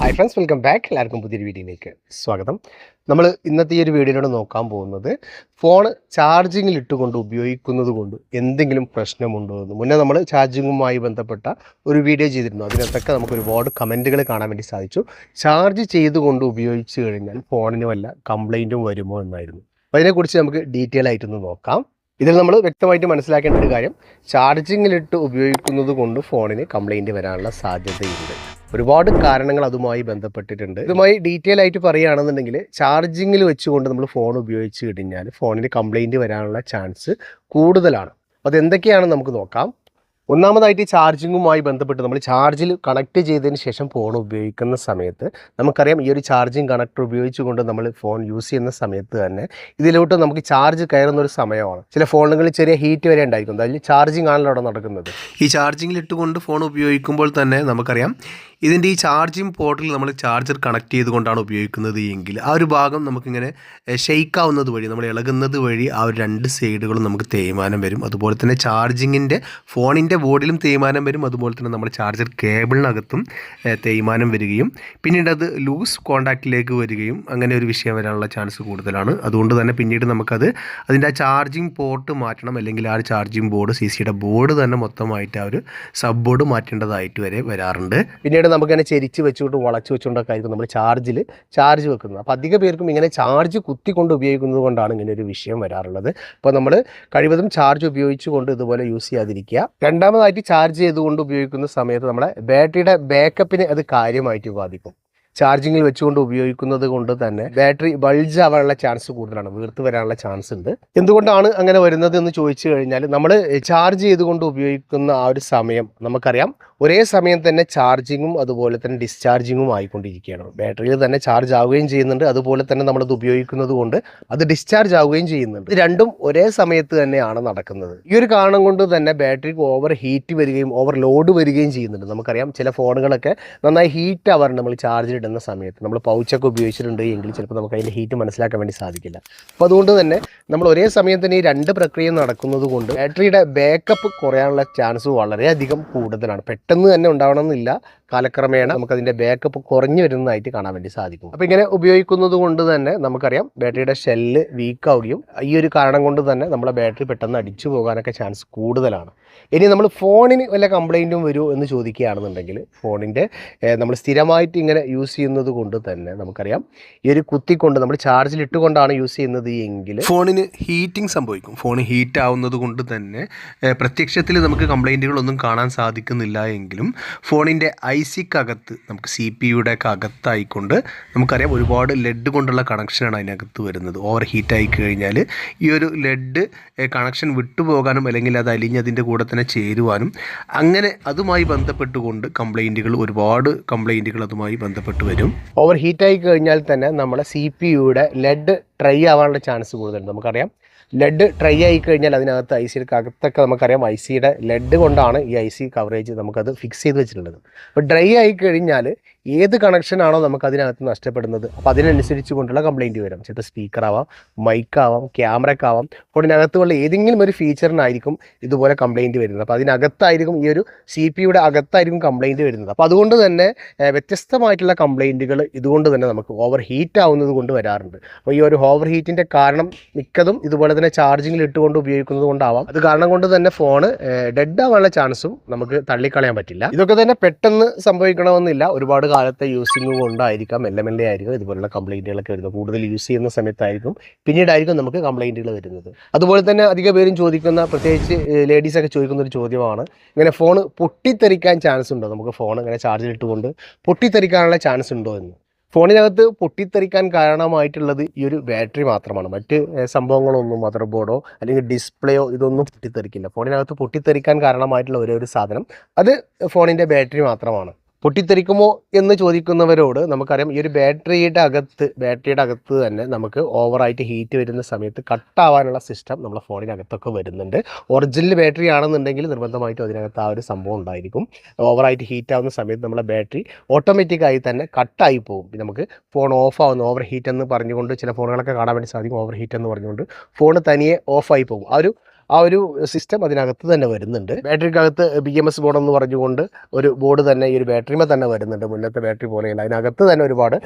Hi friends welcome back എല്ലാവർക്കും പുതിയൊരു വീഡിയോയിലേക്ക് സ്വാഗതം. നമ്മൾ ഇന്നത്തെ ഈ ഒരു വീഡിയോയിലൂടെ നോക്കാൻ പോകുന്നത് ഫോൺ ചാർജിങ്ങിൽ ഇട്ടുകൊണ്ട് ഉപയോഗിക്കുന്നത് കൊണ്ട് എന്തെങ്കിലും പ്രശ്നമുണ്ടോ എന്ന്. മുന്നേ നമ്മൾ ചാർജിങ്ങുമായി ബന്ധപ്പെട്ട ഒരു വീഡിയോ ചെയ്തിരുന്നു. അതിനകത്തൊക്കെ നമുക്ക് ഒരുപാട് കമന്റുകൾ കാണാൻ വേണ്ടി സാധിച്ചു. ചാർജ് ചെയ്തുകൊണ്ട് ഉപയോഗിച്ച് കഴിഞ്ഞാൽ ഫോണിന് വല്ല കംപ്ലൈന്റും വരുമോ എന്നായിരുന്നു. അപ്പോൾ അതിനെക്കുറിച്ച് നമുക്ക് ഡീറ്റെയിൽ ആയിട്ടൊന്ന് നോക്കാം. ഇതിൽ നമ്മൾ വ്യക്തമായിട്ട് മനസ്സിലാക്കേണ്ട ഒരു കാര്യം ചാർജിങ്ങിലിട്ട് ഉപയോഗിക്കുന്നത് കൊണ്ട് ഫോണിന് കംപ്ലൈന്റ് വരാനുള്ള സാധ്യതയുണ്ട്. ഒരുപാട് കാരണങ്ങൾ അതുമായി ബന്ധപ്പെട്ടിട്ടുണ്ട്. ഇതുമായി ഡീറ്റെയിൽ ആയിട്ട് പറയുകയാണെന്നുണ്ടെങ്കിൽ ചാർജിങ്ങിൽ വെച്ചുകൊണ്ട് നമ്മൾ ഫോൺ ഉപയോഗിച്ച് കഴിഞ്ഞാൽ ഫോണിന് കംപ്ലൈന്റ് വരാനുള്ള ചാൻസ് കൂടുതലാണ്. അപ്പോൾ അതെന്തൊക്കെയാണെന്ന് നമുക്ക് നോക്കാം. ഒന്നാമതായിട്ട് ചാർജിങ്ങുമായി ബന്ധപ്പെട്ട് നമ്മൾ ചാർജിൽ കണക്ട് ചെയ്തതിന് ശേഷം ഫോൺ ഉപയോഗിക്കുന്ന സമയത്ത് നമുക്കറിയാം ഈ ഒരു ചാർജിങ് കണക്ടർ ഉപയോഗിച്ചുകൊണ്ട് നമ്മൾ ഫോൺ യൂസ് ചെയ്യുന്ന സമയത്ത് തന്നെ ഇതിലോട്ട് നമുക്ക് ചാർജ് കയറുന്ന ഒരു സമയമാണ്. ചില ഫോണുകളിൽ ചെറിയ ഹീറ്റ് വരെ ഉണ്ടായിരിക്കും. അതിൽ ചാർജിങ് ആണല്ലോ അവിടെ നടക്കുന്നത്. ഈ ചാർജിങ്ങിൽ ഇട്ടുകൊണ്ട് ഫോൺ ഉപയോഗിക്കുമ്പോൾ തന്നെ നമുക്കറിയാം ഇതിന്റെ ഈ ചാർജിങ് പോർട്ടിൽ നമ്മൾ ചാർജർ കണക്ട് ചെയ്തുകൊണ്ടാണ് ഉപയോഗിക്കുന്നത് എങ്കിൽ ആ ഒരു ഭാഗം നമുക്കിങ്ങനെ ഷെയ്ക്ക് ആവുന്നത് വഴി നമ്മൾ ഇളകുന്നത് വഴി ആ ഒരു രണ്ട് സൈഡുകളും നമുക്ക് തേയ്മാനം വരും. അതുപോലെ തന്നെ ചാർജിങ്ങിന്റെ ഫോണിന്റെ ബോർഡിലും തേയ്മാനം വരും. അതുപോലെ തന്നെ നമ്മുടെ ചാർജർ കേബിളിനകത്തും തേയ്മാനം വരികയും പിന്നീട് അത് ലൂസ് കോണ്ടാക്റ്റിലേക്ക് വരികയും അങ്ങനെ ഒരു വിഷയം വരാനുള്ള ചാൻസ് കൂടുതലാണ്. അതുകൊണ്ട് തന്നെ പിന്നീട് നമുക്കത് അതിന്റെ ആ ചാർജിങ് പോർട്ട് മാറ്റണം. അല്ലെങ്കിൽ ആ ചാർജിങ് ബോർഡ് സി സിയുടെ ബോർഡ് തന്നെ മൊത്തമായിട്ട് ആ ഒരു സബ് ബോർഡ് മാറ്റേണ്ടതായിട്ട് വരെ വരാറുണ്ട്. പിന്നീട് നമുക്കതിനെ ചെരിച്ച് വെച്ചുകൊണ്ട് വളച്ച് വെച്ചുകൊണ്ടൊക്കെ ആയിരിക്കും നമ്മൾ ചാർജിൽ ചാർജ് വെക്കുന്നത്. അപ്പോൾ അധിക പേർക്കും ഇങ്ങനെ ചാർജ് കുത്തിക്കൊണ്ട് ഉപയോഗിക്കുന്നത് കൊണ്ടാണ് ഇങ്ങനെ ഒരു വിഷയം വരാറുള്ളത്. അപ്പോൾ നമ്മൾ കഴിവതും ചാർജ് ഉപയോഗിച്ചുകൊണ്ട് ഇതുപോലെ യൂസ് ചെയ്യാതിരിക്കുക. രണ്ടാമതായിട്ട് ചാർജ് ചെയ്തുകൊണ്ട് ഉപയോഗിക്കുന്ന സമയത്ത് നമ്മുടെ ബാറ്ററിയുടെ ബാക്കപ്പിനെ അത് കാര്യമായിട്ട് ബാധിക്കും. ചാർജിങ്ങിൽ വെച്ചുകൊണ്ട് ഉപയോഗിക്കുന്നത് കൊണ്ട് തന്നെ ബാറ്ററി ബൾജ് ആവാനുള്ള ചാൻസ് കൂടുതലാണ് വീർത്ത് വരാനുള്ള ചാൻസ് ഉണ്ട്. എന്തുകൊണ്ടാണ് അങ്ങനെ വരുന്നത് എന്ന് ചോദിച്ചു കഴിഞ്ഞാൽ നമ്മൾ ചാർജ് ചെയ്തുകൊണ്ട് ഉപയോഗിക്കുന്ന ആ ഒരു സമയം നമുക്കറിയാം. ഒരേ സമയം തന്നെ ചാർജിങ്ങും അതുപോലെ തന്നെ ഡിസ്ചാർജിങ്ങും ആയിക്കൊണ്ടിരിക്കുകയാണ്. ബാറ്ററിയിൽ തന്നെ ചാർജ് ആവുകയും ചെയ്യുന്നുണ്ട്. അതുപോലെ തന്നെ നമ്മളത് ഉപയോഗിക്കുന്നത് കൊണ്ട് അത് ഡിസ്ചാർജ് ആവുകയും ചെയ്യുന്നുണ്ട്. രണ്ടും ഒരേ സമയത്ത് തന്നെയാണ് നടക്കുന്നത്. ഈ ഒരു കാരണം കൊണ്ട് തന്നെ ബാറ്ററിക്ക് ഓവർ ഹീറ്റ് വരികയും ഓവർ ലോഡ് വരികയും ചെയ്യുന്നുണ്ട്. നമുക്കറിയാം ചില ഫോണുകളൊക്കെ നന്നായി ഹീറ്റ് ആവാറുണ്ട്. നമ്മൾ ചാർജിൽ ഇടുന്ന സമയത്ത് നമ്മൾ പൗച്ചൊക്കെ ഉപയോഗിച്ചിട്ടുണ്ട് എങ്കിൽ ചിലപ്പോൾ നമുക്ക് അതിന്റെ ഹീറ്റ് മനസ്സിലാക്കാൻ വേണ്ടി സാധിക്കില്ല. അപ്പോൾ അതുകൊണ്ട് തന്നെ നമ്മൾ ഒരേ സമയം തന്നെ ഈ രണ്ട് പ്രക്രിയ നടക്കുന്നത് കൊണ്ട് ബാറ്ററിയുടെ ബാക്കപ്പ് കുറയാനുള്ള ചാൻസ് വളരെയധികം കൂടുതലാണ്. പെട്ടെന്ന് തന്നെ ഉണ്ടാവണമെന്നില്ല. കാലക്രമേണ നമുക്കതിന്റെ ബാക്കപ്പ് കുറഞ്ഞു വരുന്നതായിട്ട് കാണാൻ വേണ്ടി സാധിക്കും. അപ്പോൾ ഇങ്ങനെ ഉപയോഗിക്കുന്നത് കൊണ്ട് തന്നെ നമുക്കറിയാം ബാറ്ററിയുടെ ഷെല്ല് വീക്ക് ആവുകയും ഈ ഒരു കാരണം കൊണ്ട് തന്നെ നമ്മളെ ബാറ്ററി പെട്ടെന്ന് അടിച്ചു പോകാനൊക്കെ ചാൻസ് കൂടുതലാണ്. ഇനി നമ്മൾ ഫോണിന് വല്ല കംപ്ലൈന്റും വരുമോ എന്ന് ചോദിക്കുകയാണെന്നുണ്ടെങ്കിൽ ഫോണിന്റെ നമ്മൾ സ്ഥിരമായിട്ട് ഇങ്ങനെ യൂസ് ചെയ്യുന്നത് കൊണ്ട് തന്നെ നമുക്കറിയാം ഈ ഒരു കുത്തിക്കൊണ്ട് നമ്മൾ ചാർജിൽ ഇട്ടുകൊണ്ടാണ് യൂസ് ചെയ്യുന്നത് എങ്കിൽ ഫോണിന് ഹീറ്റിംഗ് സംഭവിക്കും. ഫോൺ ഹീറ്റ് ആവുന്നത് കൊണ്ട് തന്നെ പ്രത്യക്ഷത്തിൽ നമുക്ക് കംപ്ലൈന്റുകളൊന്നും കാണാൻ സാധിക്കുന്നില്ല എങ്കിലും ഫോണിന്റെ ഐ സിക്കകത്ത് നമുക്ക് സി പി യുടെ അകത്തായിക്കൊണ്ട് നമുക്കറിയാം ഒരുപാട് ലെഡ് കൊണ്ടുള്ള കണക്ഷനാണ് അതിനകത്ത് വരുന്നത്. ഓവർ ഹീറ്റ് ആയി കഴിഞ്ഞാൽ ഈ ഒരു ലെഡ് കണക്ഷൻ വിട്ടുപോകാനും അല്ലെങ്കിൽ അത് അലിഞ്ഞതിന്റെ കൂടെ തന്നെ ചേരുവാനും അങ്ങനെ അതുമായി ബന്ധപ്പെട്ടുകൊണ്ട് കംപ്ലൈന്റുകൾ ഒരുപാട് കംപ്ലൈന്റുകൾ അതുമായി ബന്ധപ്പെട്ട് വരും. ഓവർ ഹീറ്റ് ആയി കഴിഞ്ഞാൽ തന്നെ നമ്മുടെ സി പി യുടെ ലെഡ് ട്രൈ ആവാനുള്ള ചാൻസ് കൂടുതലുണ്ട്. നമുക്കറിയാം ലെഡ് ട്രൈ ആയി കഴിഞ്ഞാൽ അതിനകത്ത് ഐ സിയുടെ അകത്തൊക്കെ നമുക്കറിയാം ഐ സിയുടെ ലെഡ് കൊണ്ടാണ് ഈ ഐ സി കവറേജ് നമുക്കത് ഫിക്സ് ചെയ്ത് വെച്ചിട്ടുള്ളത്. അപ്പോൾ ഡ്രൈ ആയി കഴിഞ്ഞാൽ ഏത് കണക്ഷനാണോ നമുക്ക് അതിനകത്ത് നഷ്ടപ്പെടുന്നത്. അപ്പോൾ അതിനനുസരിച്ച് കൊണ്ടുള്ള കംപ്ലൈന്റ് വരാം. ചിലപ്പോൾ സ്പീക്കർ ആവാം മൈക്ക് ആവാം ക്യാമറക്കാവാം ഫോണിനകത്തുള്ള ഏതെങ്കിലും ഒരു ഫീച്ചറിനായിരിക്കും ഇതുപോലെ കംപ്ലൈന്റ് വരുന്നത്. അപ്പോൾ അതിനകത്തായിരിക്കും ഈ ഒരു സി പി യുടെ അകത്തായിരിക്കും കംപ്ലൈന്റ് വരുന്നത്. അപ്പോൾ അതുകൊണ്ട് തന്നെ വ്യത്യസ്തമായിട്ടുള്ള കംപ്ലൈന്റുകൾ ഇതുകൊണ്ട് തന്നെ നമുക്ക് ഓവർ ഹീറ്റ് ആവുന്നത് കൊണ്ട് വരാറുണ്ട്. അപ്പോൾ ഈ ഒരു ഓവർ ഹീറ്റിന്റെ കാരണം മിക്കതും ഇതുപോലെ തന്നെ ചാർജിങ്ങിൽ ഇട്ടുകൊണ്ട് ഉപയോഗിക്കുന്നത് കൊണ്ടാവാം. അത് കാരണം കൊണ്ട് തന്നെ ഫോൺ ഡെഡ് ആവാനുള്ള ചാൻസും നമുക്ക് തള്ളിക്കളയാൻ പറ്റില്ല. ഇതൊക്കെ തന്നെ പെട്ടെന്ന് സംഭവിക്കണമെന്നില്ല. ഒരുപാട് കാലത്തെ യൂസിങ് കൊണ്ടായിരിക്കാം. മെല്ലെ മെല്ലെ ആയിരിക്കും. ഇതുപോലുള്ള കംപ്ലൈന്റുകളൊക്കെ വരുന്നത്. കൂടുതൽ യൂസ് ചെയ്യുന്ന സമയത്തായിരിക്കും. പിന്നീടായിരിക്കും നമുക്ക് കംപ്ലൈന്റുകൾ വരുന്നത്. അതുപോലെ തന്നെ അധിക പേരും ചോദിക്കുന്ന പ്രത്യേകിച്ച് ലേഡീസൊക്കെ ചോദിക്കുന്ന ഒരു ചോദ്യമാണ്. ഇങ്ങനെ ഫോൺ പൊട്ടിത്തെറിക്കാൻ ചാൻസ് ഉണ്ടോ? നമുക്ക് ഫോൺ ഇങ്ങനെ ചാർജിൽ ഇട്ടുകൊണ്ട് പൊട്ടിത്തെറിക്കാനുള്ള ചാൻസ് ഉണ്ടോ എന്ന്. ഫോണിനകത്ത് പൊട്ടിത്തെറിക്കാൻ കാരണമായിട്ടുള്ളത് ഈ ഒരു ബാറ്ററി മാത്രമാണ്. മറ്റ് സംഭവങ്ങളൊന്നും മദർ ബോർഡോ അല്ലെങ്കിൽ ഡിസ്പ്ലേയോ ഇതൊന്നും പൊട്ടിത്തെറിക്കില്ല. ഫോണിനകത്ത് പൊട്ടിത്തെറിക്കാൻ കാരണമായിട്ടുള്ള ഒരേ ഒരു സാധനം. അത് ഫോണിന്റെ ബാറ്ററി മാത്രമാണ്. പൊട്ടിത്തെറിക്കുമോ എന്ന് ചോദിക്കുന്നവരോട് നമുക്കറിയാം ഈ ഒരു ബാറ്ററിയുടെ അകത്ത് ബാറ്ററിയുടെ അകത്ത് തന്നെ നമുക്ക് ഓവറായിട്ട് ഹീറ്റ് വരുന്ന സമയത്ത് കട്ടാവാനുള്ള സിസ്റ്റം നമ്മുടെ ഫോണിനകത്തൊക്കെ വരുന്നുണ്ട്. ഒറിജിനൽ ബാറ്ററി ആണെന്നുണ്ടെങ്കിൽ നിർബന്ധമായിട്ടും അതിനകത്ത് ആ ഒരു സംഭവം ഉണ്ടായിരിക്കും. ഓവറായിട്ട് ഹീറ്റ് ആവുന്ന സമയത്ത് നമ്മുടെ ബാറ്ററി ഓട്ടോമാറ്റിക്കായി തന്നെ കട്ടായി പോകും. നമുക്ക് ഫോൺ ഓഫ് ആവുന്നു ഓവർ ഹീറ്റ് എന്ന് പറഞ്ഞുകൊണ്ട് ചില ഫോണുകളൊക്കെ കാണാൻ വേണ്ടി സാധിക്കും. ഓവർ ഹീറ്റ് എന്ന് പറഞ്ഞുകൊണ്ട് ഫോൺ തനിയെ ഓഫായി പോകും. ആ ഒരു ആ ഒരു സിസ്റ്റം അതിനകത്ത് തന്നെ വരുന്നുണ്ട്. ബാറ്ററിക്കകത്ത് ബി എം എസ് ബോർഡ് എന്ന് പറഞ്ഞുകൊണ്ട് ഒരു ബോർഡ് തന്നെ ഈ ഒരു ബാറ്ററിമേ തന്നെ വരുന്നുണ്ട്. മുന്നത്തെ ബാറ്ററി പോലെയല്ല അതിനകത്ത് തന്നെ ഒരുപാട്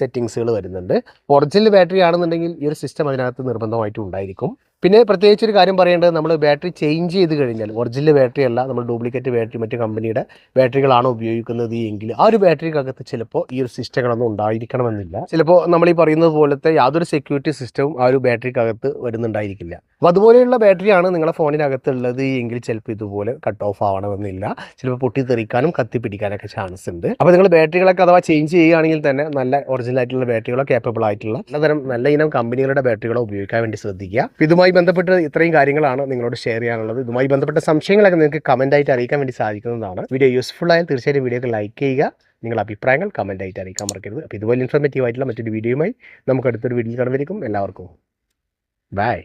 സെറ്റിങ്സുകൾ വരുന്നുണ്ട്. ഒറിജിനൽ ബാറ്ററി ആണെന്നുണ്ടെങ്കിൽ ഈ ഒരു സിസ്റ്റം അതിനകത്ത് നിർബന്ധമായിട്ടും ഉണ്ടായിരിക്കും. പിന്നെ പ്രത്യേകിച്ച് ഒരു കാര്യം പറയേണ്ടത് നമ്മൾ ബാറ്ററി ചേഞ്ച് ചെയ്ത് കഴിഞ്ഞാൽ ഒറിജിനൽ ബാറ്ററി അല്ല നമ്മൾ ഡ്യൂപ്ലിക്കേറ്റ് ബാറ്ററി മറ്റു കമ്പനിയുടെ ബാറ്ററികളാണ് ഉപയോഗിക്കുന്നത് എങ്കിൽ ആ ഒരു ബാറ്ററിക്കകത്ത് ചിലപ്പോൾ ഈ ഒരു സിസ്റ്റങ്ങളൊന്നും ഉണ്ടായിരിക്കണമെന്നില്ല. ചിലപ്പോൾ നമ്മൾ ഈ പറയുന്നത് പോലത്തെ യാതൊരു സെക്യൂരിറ്റി സിസ്റ്റവും ആ ഒരു ബാറ്ററിക്കകത്ത് വരുന്നുണ്ടായിരിക്കില്ല. അപ്പോൾ അതുപോലെയുള്ള ബാറ്ററിയാണ് നിങ്ങളുടെ ഫോണിനകത്തുള്ളത്. എങ്കിൽ ചിലപ്പോൾ ഇതുപോലെ കട്ട് ഓഫ് ആവണമെന്നില്ല. ചിലപ്പോൾ പൊട്ടിത്തെറിക്കാനും കത്തിപ്പിടിക്കാനൊക്കെ ചാൻസ് ഉണ്ട്. അപ്പോൾ നിങ്ങൾ ബാറ്ററികളൊക്കെ അഥവാ ചേഞ്ച് ചെയ്യുകയാണെങ്കിൽ തന്നെ നല്ല ഒറിജിനൽ ആയിട്ടുള്ള ബാറ്ററികളോ കേപ്പബിൾ ആയിട്ടുള്ള നല്ലതരം നല്ല ഇനം കമ്പനികളുടെ ബാറ്ററികളോ ഉപയോഗിക്കാൻ വേണ്ടി ശ്രദ്ധിക്കുക. ഇതുമായി ബന്ധപ്പെട്ട് ഇത്രയും കാര്യങ്ങളാണ് നിങ്ങളോട് ഷെയർ ചെയ്യാനുള്ളത്. ഇതുമായി ബന്ധപ്പെട്ട സംശയങ്ങളൊക്കെ നിങ്ങൾക്ക് കമന്റ് ആയിട്ട് അറിയിക്കാൻ വേണ്ടി സാധിക്കുന്നതാണ്. വീഡിയോ യൂസ്ഫുൾ ആയാൽ തീർച്ചയായും വീഡിയോക്ക് ലൈക്ക് ചെയ്യുക. നിങ്ങളുടെ അഭിപ്രായങ്ങൾ കമന്റ് ആയിട്ട് അറിയിക്കാൻ മറക്കരുത്. അപ്പോൾ ഇതുപോലെ ഇൻഫോർമേറ്റീവ് ആയിട്ടുള്ള മറ്റൊരു വീഡിയോയുമായി നമുക്ക് അടുത്തൊരു വീഡിയോയിൽ കടന്നിരിക്കും. എല്ലാവർക്കും ബൈ